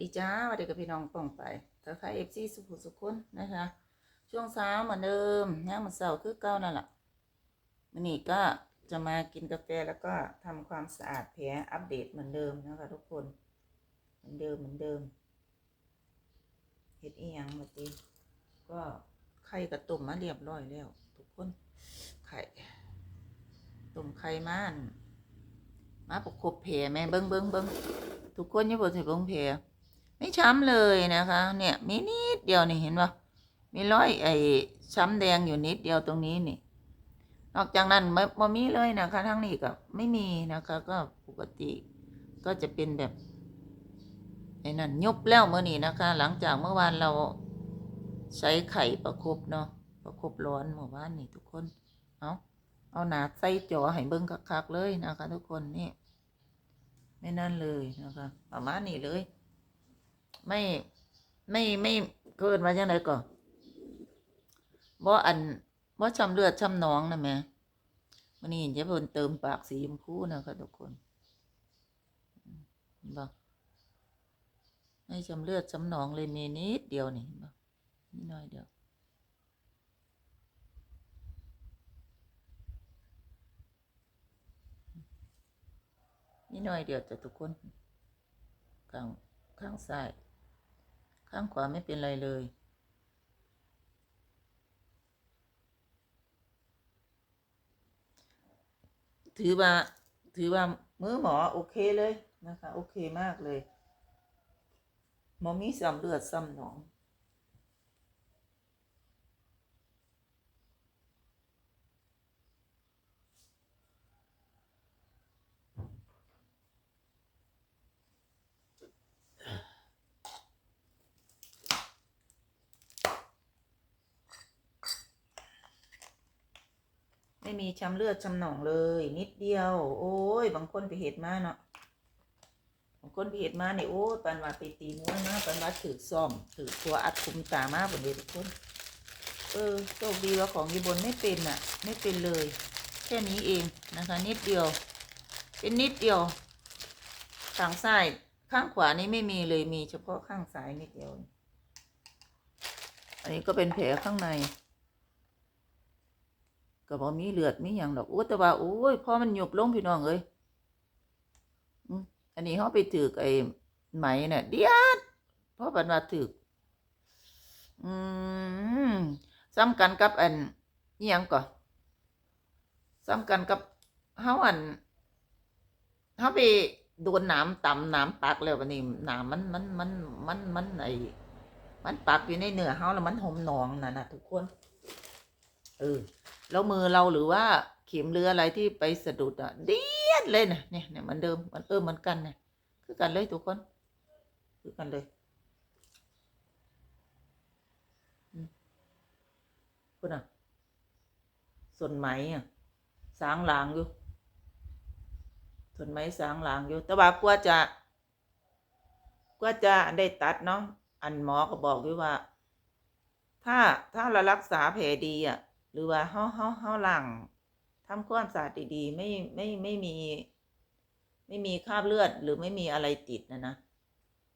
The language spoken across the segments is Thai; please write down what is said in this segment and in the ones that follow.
ดีจ้าวัสดีกับพี่น้องป่องไปทักทายเอฟซีสุขุสุขุนนะคะ ช่วงเช้าเหมือนเดิมย่างมันเสาร์คือเก้านั่นแหละวันนี้ก็จะมากินกาแฟแล้วก็ทำความสะอาดแผลอัปเดตเหมือนเดิมนะคะทุกคน เหมือนเดิมเหมือนเดิมเฮ็ดอีหยังเมื่อกี้ก็ไข่กระตุ่มมาเรียบร้อยแล้ว ทุกคนไข่ตุ่มไข่ม่านมาประคบแผลแม่เบิ้งเบิ้งเบิ้งทุกคนอยี่าบนสิเบิ้งแผล ไม่ช้ำเลยนะคะ เนี่ยมีนิดเดียวนี่เห็นปะมีรอยไอ้ช้ำแดงอยู่นิดเดียวตรงนี้นี่ นอกจากนั้นไม่ไม่มีเลยนะคะทั้งนี้ก็ไม่มีนะคะ ก็ปกติก็จะเป็นแบบไอ้นั่นยุบแล้วเมื่อนี้นะคะ หลังจากเมื่อวานเราใช้ไข่ประคบเนาะประคบร้อนเมื่อวานนี่ทุกคนเอาเอาหนาใส่จอให้เบิ้งคักๆเลยนะคะ ทุกคนนี่ไม่นั่นเลยนะคะประมาณนี้เลย ไม่ไม่ไม่เกิดมาจังไดก่อนบ่อันบ่ช้ำเลือดช้ำหนองนะแม่วันนี้จะเพิ่นเติมปากสีชมพูนะคะทุกคนบ่ไม่ช้ำเลือดช้ำหนองเลยมีนิดเดียวนี่เห็นบ่นิดหน่อยเดียวนิดหน่อยเดียวแต่ทุกคนข้างข้างซ้าย ข้างขวาไม่เป็นไรเลย ถือว่า ถือว่ามือหมอโอเคเลยนะคะ โอเคมากเลยหมอมีซ้ำเลือดซ้ำหนอง ไม่มีช้ำเลือดช้ำหนองเลย นิดเดียว โอ้ย บางคนไปเหตุมาเนาะบางคนไปเหตุมาเนี่ยโอ้ยปันว่าไปตีม้วนมาปันว่าถือซ่อมถือตัวอัดคุมตามาบนเดีทุกคน เออโชคดีว่าของยีบนไม่เป็นอะไม่เป็นเลย แค่นี้เองนะคะ นิดเดียว เป็นนิดเดียวข้างซ้ายข้างขวานี้ไม่มีเลยมีเฉพาะข้างซ้ายนิดเดียว อันนี้ก็เป็นแผลข้างใน ก็บ่มีเลือดมีหยังดอกโอ้แต่ว่าโอ้ยพอมันหยุบลงพี่น้องเอ้ยอันนี้เขาไปถือไอ้ไหมเนี่ยเดียดเพราะบันว่าถืออืมซ้ำกันกับอันนี่ยังก่อนซ้ำกันกับเฮาอันเฮาไปโดนนามต่ำนามปักแล้ววันนี้นามมันมันมันมันมันไอ้มันปักอยู่ในเนื้อเฮาแล้วมันหอมหนองน่ะนะทุกคนเออ แล้วมือเราหรือว่าเข็มเรืออะไรที่ไปสะดุดอะเดียดเลยนะเนี่ยเนี่ยเหมันเดิมมันเออเหมือนกันเนี่ยคือกันเลยทุกคน คือกันเลยอืมคุณอะส่วนไหมอะสางหลางอยู่ส่วนไหมสางหลางอยู่ แต่ว่ากว่าจะกว่าจะได้ตัดเนาะอันหมอก็บอกด้วยว่า ถ้าถ้าเรารักษาแผลดีอะ หรือว่าเฮาเฮาเฮาล้างทำความสะอาดดีๆ ไม่ไม่ไม่มี ไม่มีคราบเลือดหรือไม่มีอะไรติดนะนะ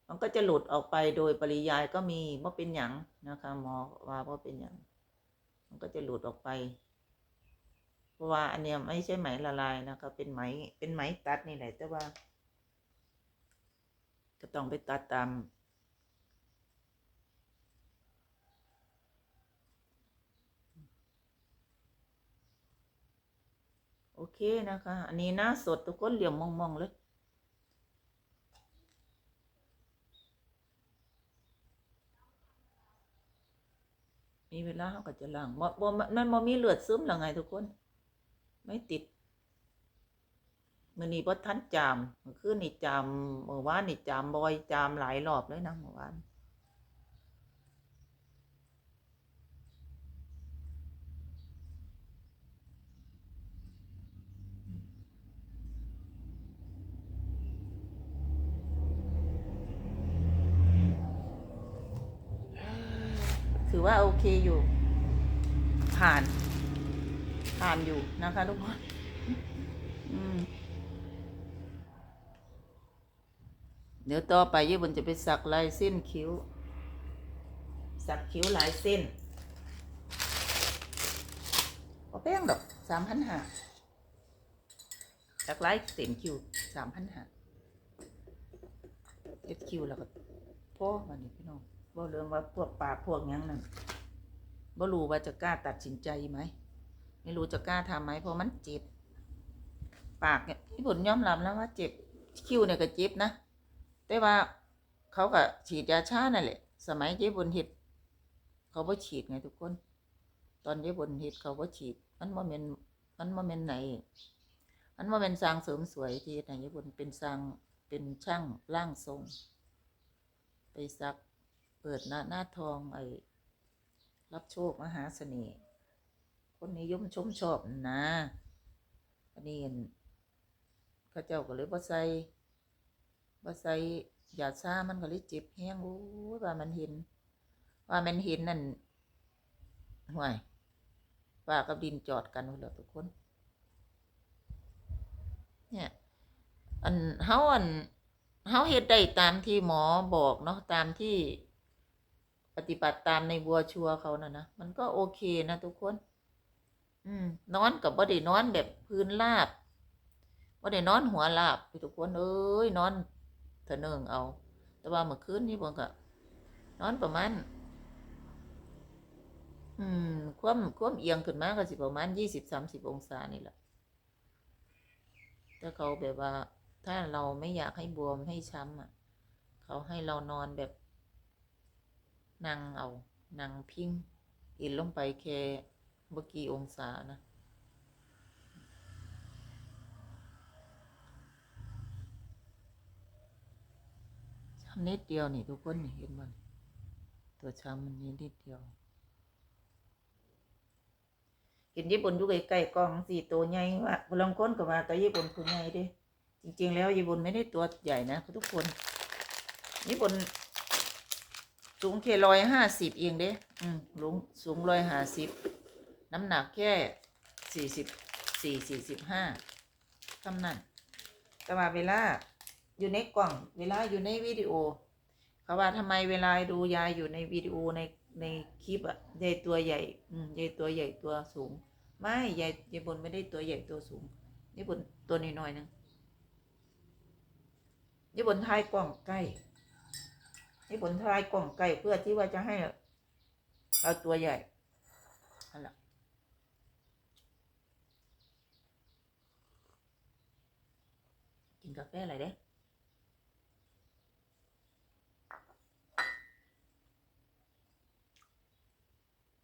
มันก็จะหลุดออกไปโดยปริยายก็มีว่าเป็นหยังนะคะหมอว่าว่าเป็นหยังมันก็จะหลุดออกไป เพราะว่าอันเนี้ยไม่ใช่ไหมละลายนะคะเป็นไหมเป็นไหมตัดนี่แหละแต่ว่าก็ต้องไปตัดตาม อเคนะคะ อันนี้หน้าสดทุกคนเหลี่ยมมองๆเลย มีเวลาเขาก็จะล้างบ่บ่มันบ่มีเลือดซึมหรือไงทุกคน ไม่ติดมื่อนี้บ่ทันจามเมื่อคืนนี่จามเมื่อวานนี่จามบ่อยจามหลายรอบเลยนะเมื่อวาน ถือว่าโอเคอยู่ ผ่าน ผ่านอยู่นะคะทุกคนเดี๋ยวต่อไปยี่บนจะไปสักลายเส้นคิ้ว สักคิ้วหลายเส้นเอาแป้งดอกสามพันห้าสักลายเส้นคิ้วสามพันห้าเอ็ดคิ้วแล้วก็พ่อวันนี้พี่น้อง บ่เรื่องว่าพวกปากพวกยังนั่นบ่รู้ว่าจะกล้าตัดสินใจไหม ไม่รู้จะกล้าทำไหมเพราะมันเจ็บ ปากเนี่ยพี่ผลยอมรับแล้วว่าเจ็บคิ้วเนี่ยก็เจ็บนะ แต่ว่าเขาก็ฉีดยาชานั่นแหละ สมัยเจ๊บนเห็ด เขาบ่ฉีดไงทุกคน ตอนเจ๊บนเห็ดเขาบ่ฉีด มันว่าเป็นมันว่าเป็นไหน มันว่าเป็นสร้างเสริมสวยที่ไหนเจ๊บนเป็นสร้างเป็นช่างร่างทรง ไปซัก เปิดหน้าหน้าทองไอ้รับโชคมหาเสน่ห์คนนิยมชมชอบนะอันนี้เห็นข้าเจ้าก็เลยบ่ใส่บ่ใส่ยาชามันก็เลยเจ็บแห้งโอ้ยว่ามันเห็น ว่ามันเห็นนั่นห่วยว่ากับดินจอดกันหมดแล้วทุกคน เนี่ย อันเฮาอันเฮาเฮ็ดได้ตามที่หมอบอกเนาะตามที่ ปฏิบัติตามในบัวชัวเขานะนะมันก็โอเคนะทุกคน อืม นอนกับบ่ได้นอนแบบพื้นราบบ่ได้นอนหัวราบพี่ทุกคนเอ้ยนอนเถเนิงเอา แต่ว่าเมื่อคืนนี่เบิ่งก็นอนประมาณอืมความความเอียงขึ้นมาก็สิประมาณยี่สิบสามสิบองศานี่แหละแต่เขาแบบว่า ถ้าเราไม่อยากให้บวมให้ช้ำอะ เขาให้เรานอนแบบ นั่งเอา นั่งพิงอินลงไปแค่เมื่อกี่องศานะช้ำนิดเดียวนี่ทุกคนเห็นมัน ตัวช้ำมันนิดเดียวเห็นญี่ปุ่นอยู่ใกล้ๆกองสี่ตัวใหญ่ว่าพลังคนก็ว่าแต่ญี่ปุ่นคือใหญ่ดิจริง ๆ แล้วญี่ปุ่นไม่ได้ตัวใหญ่นะทุกคนญี่ปุ่น สูงแค่ร้อยห้าสิบเองเด้อืมลุงสูงร้อยห้าสิบน้ำหนักแค่สี่สิบสี่สี่สิบห้าเท่านั้นแต่ว่าเวลาอยู่ในกล่องเวลาอยู่ในวิดีโอ เขาว่าทำไมเวลาดูยายอยู่ในวิดีโอในในคลิปอะยายตัวใหญ่ อืมยายตัวใหญ่ตัวสูง ไม่ยายยายบนไม่ได้ตัวใหญ่ตัวสูงยายบนตัวน้อยๆนึงยายบนท้ายกล่องใกล้ ยายบนท้ายกล่องใกล้เพื่อที่ว่าจะให้เอาตัวใหญ่นั่นละกินกาแฟอะไรเด้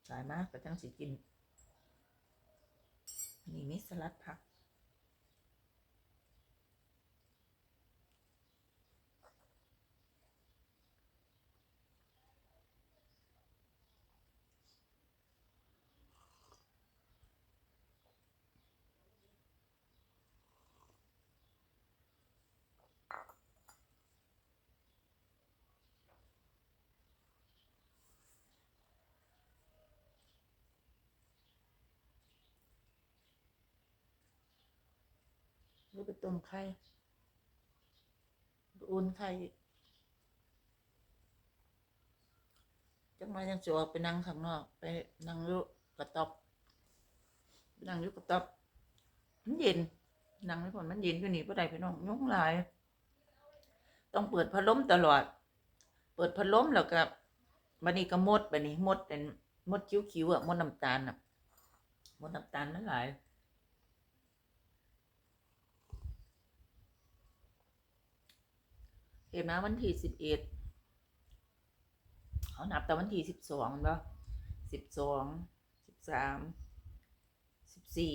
สายมากก็จังสิกินนี่มิสลัดผัก รือไปต้มไข่อุ่นไข่จังมายังจะออกไปนั่งข้างนอก ไปนั่งยุกระต๊อบนั่งยุกระต๊อบมันเย็นนั่งไม่พอมันเย็นอยู่นี่พ่ได้พี่น้องยุ่งหลาย ต้องเปิดพัดลมตลอด เปิดพัดลมแล้วก็บันนี้ก็มดบันนี้มดเป็นมดคิ้วๆอะมดน้ำตาลอะมดน้ำตาลมันหลาย เห็นไหมวันที่สิบเอ็ดเขานับแต่วันที่สิบสองเนาะสิบสองสิบสามสิบสี่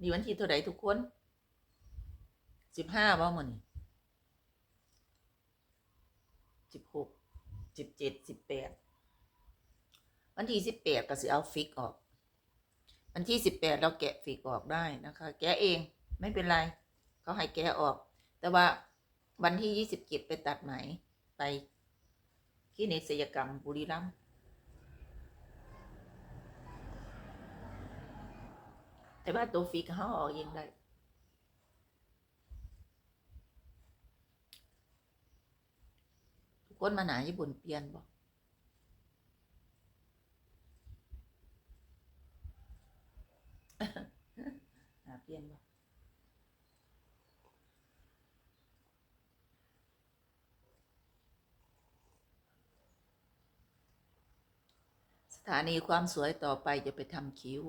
นี่วันที่เท่าไหร่ทุกคนสิบห้าบ่หมดสิบหกสิบเจ็ดสิบแปดวันที่สิบแปดก็สิเอาฟิกออก วันที่สิบแปดเราแกะฟิกออกได้นะคะ แกะเองไม่เป็นไร เขาให้แกะออก แต่ว่า วันที่ยี่สิบเจ็ดไปตัดไหม ไปคลินิกศัลยกรรมบุรีรัมย์แต่ว่าตัวฟิกเขาออกเองได้คนมาหนาญี่ปุ่นเปลี่ยนบ่หาเปลี่ยนบ่ส ถานีความสวยต่อไปจะไปทำคิ้ว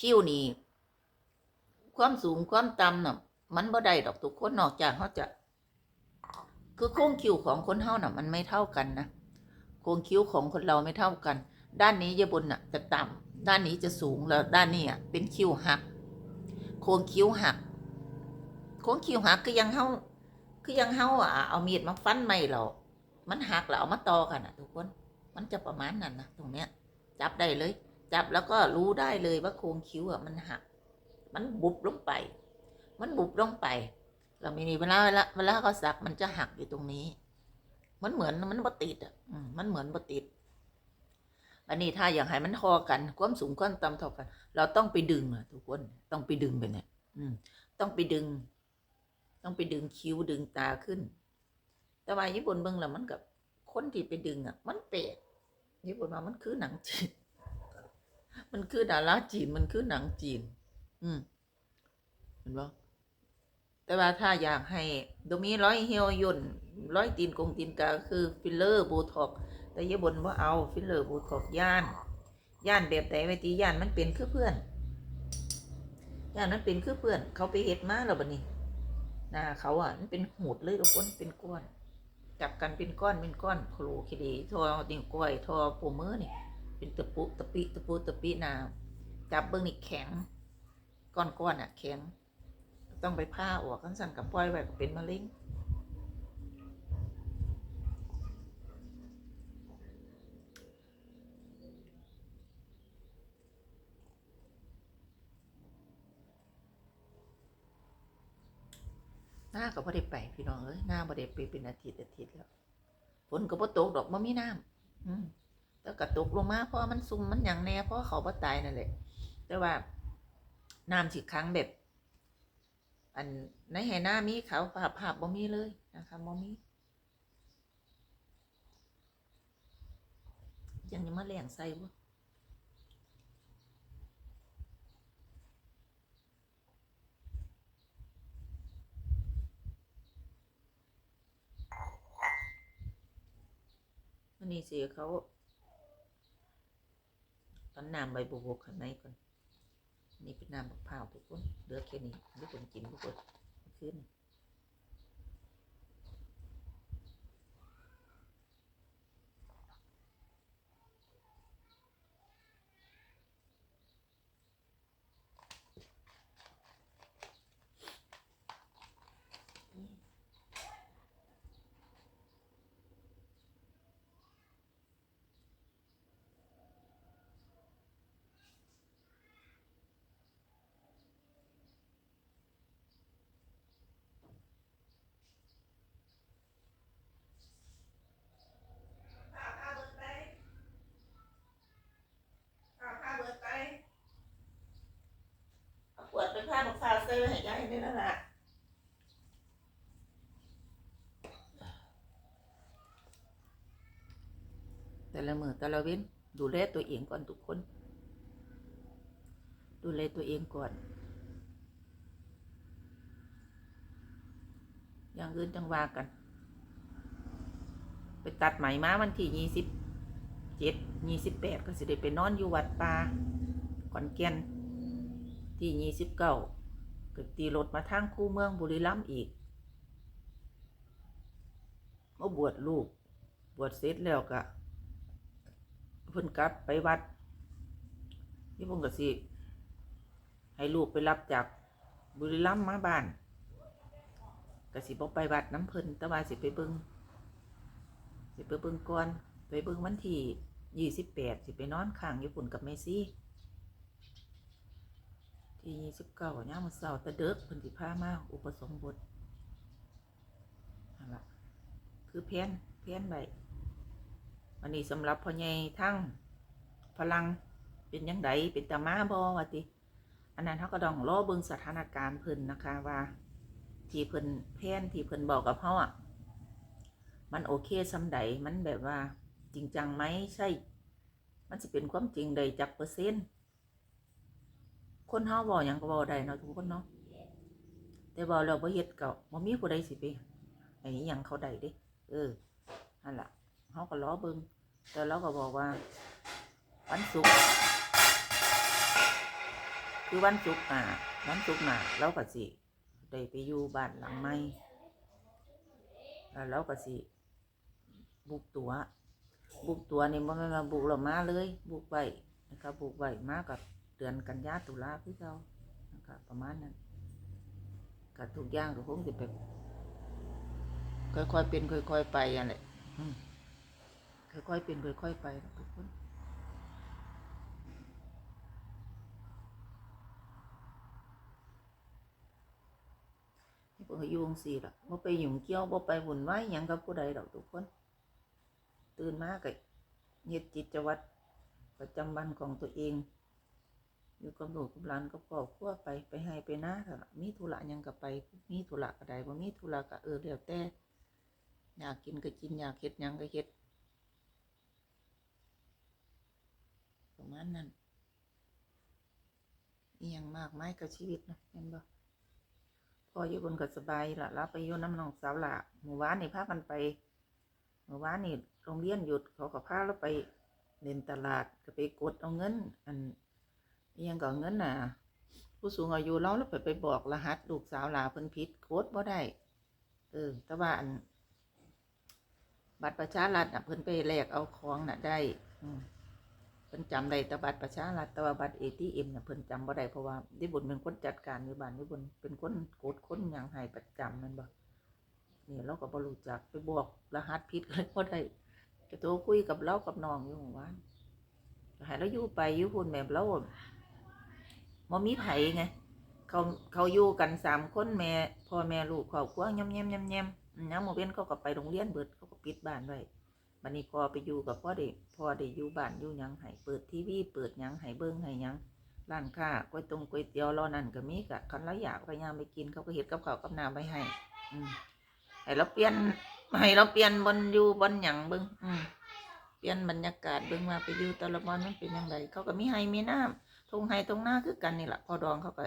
คิ้วนี่ความสูงความต่ำน่ะ มันบ่ได้ดอกทุกคนนอกจากเขาจะ คือโค้งคิ้วของคนเฮาน่ะ มันไม่เท่ากันนะโค้งคิ้วของคนเราไม่เท่ากัน ด้านนี้จะบนน่ะจะต่ำด้านนี้จะสูงแล้วด้านนี้อะเป็นคิ้วหัก โค้งคิ้วหัก โค้งคิ้วหักคือยังเฮาคือยังเฮาอะเอามีดมาฟันไม่เรา มันหักแล้วเอามาต่อกันอะ ทุกคน มันจะประมาณนั้นนะตรงเนี้ย จับได้เลย จับแล้วก็รู้ได้เลยว่าโค้งคิ้วอะมันหัก มันบุบลงไป มันบุบลงไป เราไมีนี่เวลาเวลาเวลาเขาสักมันจะหักอยู่ตรงนี้ มันเหมือนมันบ่ติดอะมันเหมือนบ่ติดอันนี้ถ้าอยากให้มันทอกัน ความสูงความต่ำเท่ากัน เราต้องไปดึงอะทุกคนต้องไปดึงไปเนี่ย อืม ต้องไปดึง ต้องไปดึงคิ้วดึงตาขึ้น แต่ว่าญี่ปุ่นเบิ่งแล้วมันกับคนที่ไปดึงอะ มันเปะ ญี่ปุ่นว่ามันคือหนังจีน มันคือดาราจีน มันคือหนังจีน อืมเห็นบ่แต่ว่าถ้าอยากให้ตรงนี้ร้อยเหี่ยวย่นร้อยตีนกงตีนกาคือฟิลเลอร์โบท็อกแต่ญี่ปุ่นว่าเอาฟิลเลอร์โบท็อกย่าน ย่านแบบไหนไว้ตีย่านมันเป็นคือเพื่อน ย่านมันเป็นคือเพื่อน เขาไปเฮ็ดมาแล้วบัดนี้หน้าเขาอะมันเป็นหูดเลยทุกคนเป็นก้อน จับกันเป็นก้อนเป็นก้อนโครคิดีทอติงกล้วยทอปูมือนี่เป็นตะปุตะปิตะปุตะปินาจับเบื้องนี่แข็ง ก้อนก้อนอะแข็ง ต้องไปผ้าออกกันสั่นกับปล่อยไว้ก็เป็นมะเร็ง หน้าก็บ่ได้ไปพี่น้องเอ้ยหน้าบ่ได้ไปเป็นอาทิตย์อาทิตย์แล้วฝนก็บ่ตกดอกบ่มีน้ำอืมแล้วก็ตกลงมาเพราะมันซุ่มมันอย่างแน่เพราะเขาบ่ตายนั่นแหละแต่ว่าน้ำสิครั้งแบบ อันในไหหน้ามีเขาภาพภาพบ่มีเลยนะคะบ่มียังจะมาแหลงใส่บ่ นี่สิเขาตอนน้ำใบบัวบกข้างในก่อนนี่เป็นน้ำมะพร้าวทุกคนเหลือแค่นี้ทุกคนกินทุกคนขึ้นเอาขวดไปผ้ามะพร้าวใส่ไว้ให้ยายนี่แล้วล่ะแต่ละมือแต่ละเว้นดูแลตัวเองก่อนทุกคน ดูแลตัวเองก่อน อย่างอื่นจังว่ากัน ไปตัดไหมมาวันที่ยี่สิบเจ็ดยี่สิบแปดก็สิได้ไปนอนอยู่วัดป่าขอนแก่นที่ยี่สิบเก้า ก็ตีรถมาทางคู่เมืองบุรีรัมย์อีกมาบวชลูก บวชเสร็จแล้วก็เพิ่นกลับไปวัดที่ผมก็สิให้ลูกไปรับจากบุรีรัมย์มาบ้านก็สิบ่ไปวัดน้ำเพิ่นต่ว่าสิไปเบิงสิไปเบิงก่อนไปเบิงวันที่ยี่สิบแปดสิไปนอนค้างญี่ปุ่นกับเมซี่ ที่ยี่สิบเก้าย่ามมื้อเช้าแตะเด็กพิ่นสิพามาอุปสมบทนั่นล่ะคือแผนแผนไว้วันนี้สำหรับพ่อใหญ่ทั้งพลังเป็นยังไงเป็นตามาบ่ว่าติอันนั้นเขาก็ต้องรอเบิงสถานการณ์เพิ่นนะคะว่า ที่เพิ่นแผนที่เพิ่นบอกกับเฮาอะมันโอเคสำใดมันแบบว่าจริงจังไหมใช่ มันสิเป็นความจริงใดจักเปอร์เซ็นต์ คนเฮาบอกหยังก็บอกได้เนาะทุกคนเนาะแต่บอกเราบ่เฮ็ดก็บ่มีผู้ใดสิไปไอ้หยังเขาได้เด้เออนั่นล่ะเฮาก็รอเบิ่งแต่เราก็บอกว่า วันศุกร์คือวันศุกร์อะวันศุกร์น่ะเราก็สิได้ไปอยู่บ้านหลังใหม่แล้วเราก็สิบุกตัว บุกตัวนี่บ่แม่นว่าบุกเรามาเลย บุกไว้นะครับบุกไว้มากับ ดือนกันยาตุลาคือเก่านะครับประมาณนั้นก็ทุกอย่างก็คงสิไปค่อยๆเป็นค่อยๆไปอันแหละอืมค่อยๆเป็นค่อยๆไปทุกคนบ่ยุ่งสิล่ะบ่ไปยุ่งเกี่ยวบ่ไปวุ่นวายหยังกับผู้ใดดอกทุกคน ตื่นมาก็เฮ็ดกิจวัตรประจำวันของตัวเอง อยู่กับลูกกับหลานกับครอบครัวไปไปให้ไปนาเถอะล่ะมีธุระยังก็ไป มีธุระก็ได้บ่มีธุระก็เออแล้วแต่อยากกินก็กินอยากเฮ็ดยังก็เฮ็ดประมาณนั้นอีหยังมากมายกับชีวิตเนาะแม่นบ่พออยู่บนก็สบายละแล้วไปอยู่น้ำน้องสาวละหมู่บ้านนี่พากันไปหมู่บ้านนี่โรงเรียนหยุดเขาก็พาเราไปเล่นตลาดก็ไปกดเอาเงิน อัน ยังก็เงินน่ะ ผู้สูงอายุเราแล้วไปไปบอกรหัสลูกสาวหลาเพิ่นผิดโคดบ่ได้ เออ แต่ว่าอัน บัตรประชารัฐน่ะเพิ่นไปแลกเอาของน่ะได้ อืมเพิ่นจำได้แต่บัตรประชารัฐแต่ว่าบัตร ATM น่ะเพิ่นจำบ่ได้เพราะว่าที่บุญเป็นคนจัดการอยู่บ้านที่บุญเป็นคนกดคนหยังให้ประจำแมันบ่นี่เราก็บ่รู้จักไปบอกรหัสผิดเลยบ่ได้ก็โทรคุยกับเรากับน้องอยู่หมู่บ้านก็ให้เราอยู่ไปอยู่พุ่นแบบเรา บ่มีไผไง เขาเขาอยู่กันสามคนแม่พ่อแม่ลูกครอบครัวย่ำแย่มย่ำแย่มยามมื้อเว้นเขาก็ไปโรงเรียนเบิดเขาก็ปิดบ้านไว้บัดนี้พอไปอยู่กับพ่อเด็กพ่อได้อยู่บ้านอยู่ยังให้เปิดทีวีเปิดยังให้เบิ่งให้ยังร้านค้าก๋วยตรงก๋วยเตี๋ยวรอนั่นก็มีกะคันเราอยากพยายามไปกินเขาก็เฮ็ดกับข้าวกับน้ำไว้ให้ อืมให้เราเปลี่ยนให้เราเปลี่ยนบนอยู่บนหยังเบิ่งอืมเปลี่ยนบรรยากาศเบิ่งว่าไปอยู่ต่ละบอนมันเป็นยังไงเขาก็มีให้มีน้ำ ทงให้ตรงหน้าคือกันนี่แหละพอดองเขาก็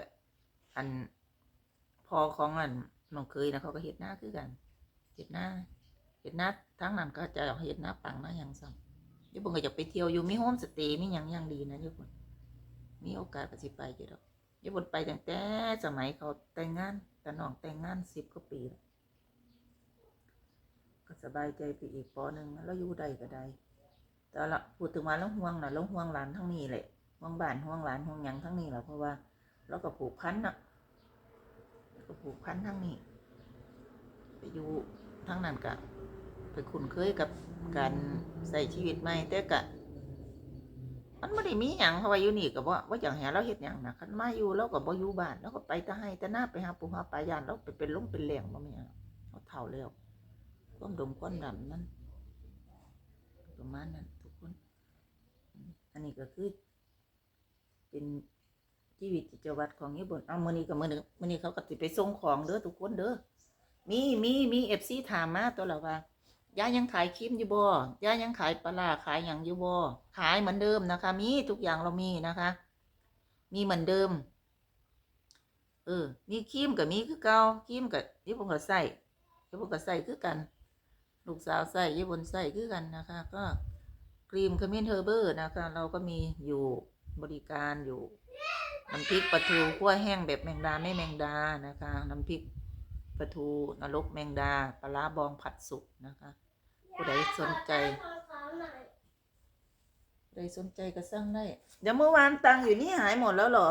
อัน พอของอันน้องเคยนะเขาก็เฮ็ดหน้าคือกันเฮ็ดหน้าเห็ดหน้าทั้งนั้นก็จะเห็ดหน้าปังหนะอย่างซ้ำญี่ปุ่นก็จะไปเที่ยวอยู่มีโฮมสเตย์มีย่างย่างดีนะญี่ปุ่นมีโอกาสก็สิไปอยู่ดอกญี่ปุ่นไปตั้งแต่สมัยเขาแต่งงานแต่น้องแต่งงานสิบกว่าปีแล้วก็สบายใจไปอีกปอหนึ่งแล้วอยู่ใดก็ได้แต่ละพูดถึงมาแล้วห่วงนะแล้วห่วงหลานทั้งนี้แหละ ห่วงบ้านห่วงหลานห่วงหยังทั้งนี้แหละเพราะว่าเราก็ผูกพันนะก็ผูกพันทั้งนี้ ไปอยู่ทั้งนั้นกะไปคุ้นเคยกับการใส่ชีวิตใหม่แต่กะมันไม่ได้มีหยังเพราะว่าอยู่นี่ก็บ่ว่าอย่างแหเราเฮ็ดหยังนะคันมาอยู่เราก็บ่อยู่บ้านเราก็ไปต่ให้ต่หน้าไปหาปู่หาปลายานเราไปเป็นลงเป็นแหล่งบ่มีหยังเราเฒ่าแล้วความดมความดำนั่นประมาณนั้นทุกคน อันนี้ก็คือ เป็นชีวิตกิจวัตรของญี่ปุ่นเอามือนี้ก็มื้อนึงมือนี้เขาก็สิไปส่งของเด้อทุกคนเด้อมีมีมีเอฟซีถามมาตัวละว่าย่ายังขายครีมอยู่บ่ย่ายังขายปลาขายอย่างอยู่บ่ขายเหมือนเดิมนะคะ มีทุกอย่างเรามีนะคะ มีเหมือนเดิม เออ มีครีมกับมีคือเก่าครีมกับยี่ปุ่นก็ใส่ยี่ปุ่นก็ใส่คือกัน ลูกสาวใส่ยี่ปุ่นใส่คือกันนะคะ ก็ครีมขมิ้นเทอร์เบอร์นะคะ เราก็มีอยู่ บริการอยู่ น้ำพริกปลาทูคั่วแห้งแบบแมงดาไม่แมงดานะคะ น้ำพริกปลาทูนรกแมงดาปลาบองผัดสุกนะคะผู้ใดสนใจผู้ใดสนใจก็สั่งได้เดี๋ยวเมื่อวานตังอยู่นี่หายหมดแล้วเหรอ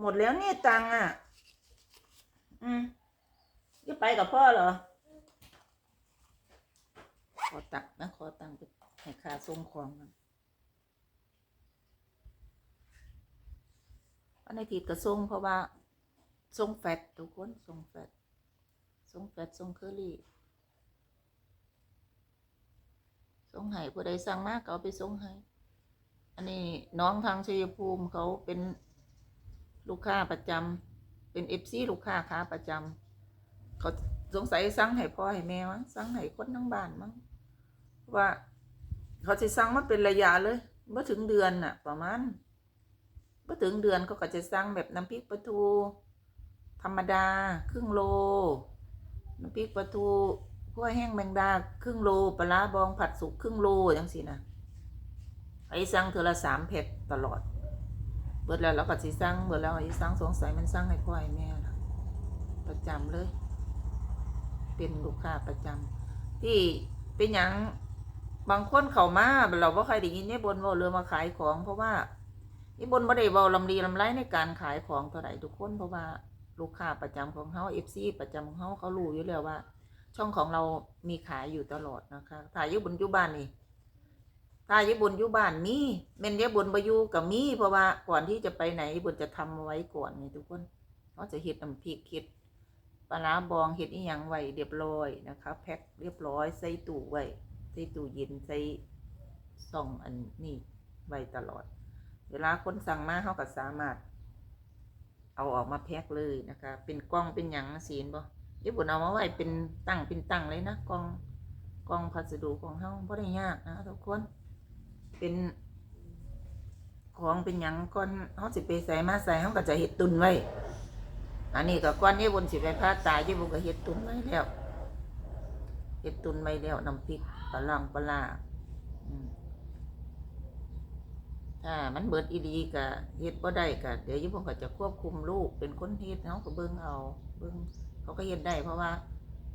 หมดแล้วเนี่ยตังอะ อืมจะไปกับพ่อเหรอ ขอตังนะขอตังไปให้ค่าส่งของกันอัน ในทีก็ส่งเพราะว่าทรงแฟตทุกคนทรงแฟตทรงแฟตทรงเคอรี่ทรงไห้ผู้ใดสั่งมากเอาไปทรงให้อันนี้น้องทางชัยภูมิเขาเป็นลูกค้าประจำเป็นเอฟซีลูกค้าค้าประจำเขาสงสัยสั่งให้พ่อให้แม่มั้งสั่งให้คนทั้งบ้านมั้งว่า เขาจะสั่งมาเป็นระยะเลยเมื่อถึงเดือนน่ะ ประมาณ เมื่อถึงเดือนเขาก็จะสั่งแบบน้ำพริกปลาทู ธรรมดา ครึ่งโล น้ำพริกปลาทูขั้วแห้งแมงดาครึ่งโลปลาร้าบองผัดสุกครึ่งโลอย่างสินะไอ้สั่งเทอละสามเผ็ดตลอด เบิดแล้วเราก็สิสั่งเบิดแล้วไอ้สั่งสงสัยมันสั่งให้พ่อให้แม่ละประจำเลย เป็นลูกค้าประจำที่เป็นหยังบางคนเขามาเราบ่เคยได้ยินเนี่ยบนว่าเรือมาขายของเพราะว่า นี่บนบ่ได้เว้าลำดีลำไรในการขายของเท่าไหร่ทุกคนเพราะว่าลูกค้าประจำของเฮา FC ประจำของเฮาเขารู้อยู่แล้วว่า ช่องของเรามีขายอยู่ตลอดนะคะถ่ายยู่บนอยู่บ้านนี่ถ่ายยู่บนอยู่บ้านมีเมนเยบนบอยู่กับมีเพราะว่าก่อนที่จะไปไหนบนจะทำไว้ก่อนไงทุกคนเขาจะเฮ็ดน้ำพริกเฮ็ดปลาบองเห็ดอีหยังไว้เรียบร้อยนะคะแพ็คเรียบร้อยใส่ตู้ไว้ใส่ตู้เย็นใส่ซ่องอันนี้ไว้ตลอด เวลาคนสั่งมาเขาก็สามารถ เอาออกมาแพ็คเลยนะคะ เป็นกล่องเป็นหยังสีนบ่ญี่ปุ่นเอามาไว้เป็นตั้งเป็นตั้งเลยนะกล่องกล่องพัสดุของเขาบ่ได้ยากนะทุกคน เป็นของเป็นหยังก่อนเขาสิไปใส่มาใส่เขาก็จะเห็ดตุนไว้ อันนี้ก็ก้อนนี้บนสิไปพาตายยี่บุก็เฮ็ดตุนไว้แล้วเฮ็ดตุนไว้แล้วน้ำพริกปลาล่างปลาร้าอืม ถ้ามันเบิดอีดีก็เฮ็ดบ่ได้ก็เดี๋ยวยี่บุก็จะควบคุมลูกเป็นคนเฮ็ดเนาะก็เบิ่งเอาเบิ่งเขาก็เฮ็ดได้เพราะว่า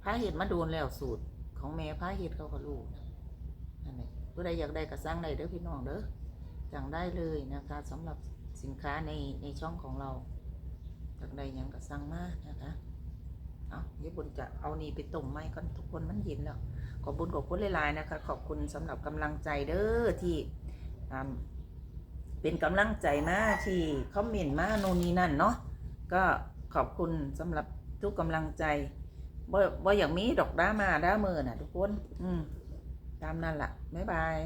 พาเฮ็ดมาโดนแล้วสูตรของแม่พาเฮ็ดเขาก็รู้นะนั่นแหละผู้ใดอยากได้ก็สั่งได้เด้อพี่น้องเด้อสั่งได้เลยนะคะสำหรับสินค้าในในช่องของเราจากใดหยังก็สั่งมานะคะเอาเดี๋ยวบุญจะเอานี่ไปต้มไม้ก่อนทุกคนมันเห็นแล้วขอบบุญขอบคุณหลายๆนะคะ ขอบคุณสำหรับกำลังใจเด้อที่ เป็นกำลังใจมาที่คอมเมนต์มาโน่นนี่นั่นเนาะก็ขอบคุณสำหรับทุกกำลังใจบ่บ่อย่างมีดอกด้ามาด้ามือน่ะ ทุกคน อืมตามนั่นล่ะบ๊ายบาย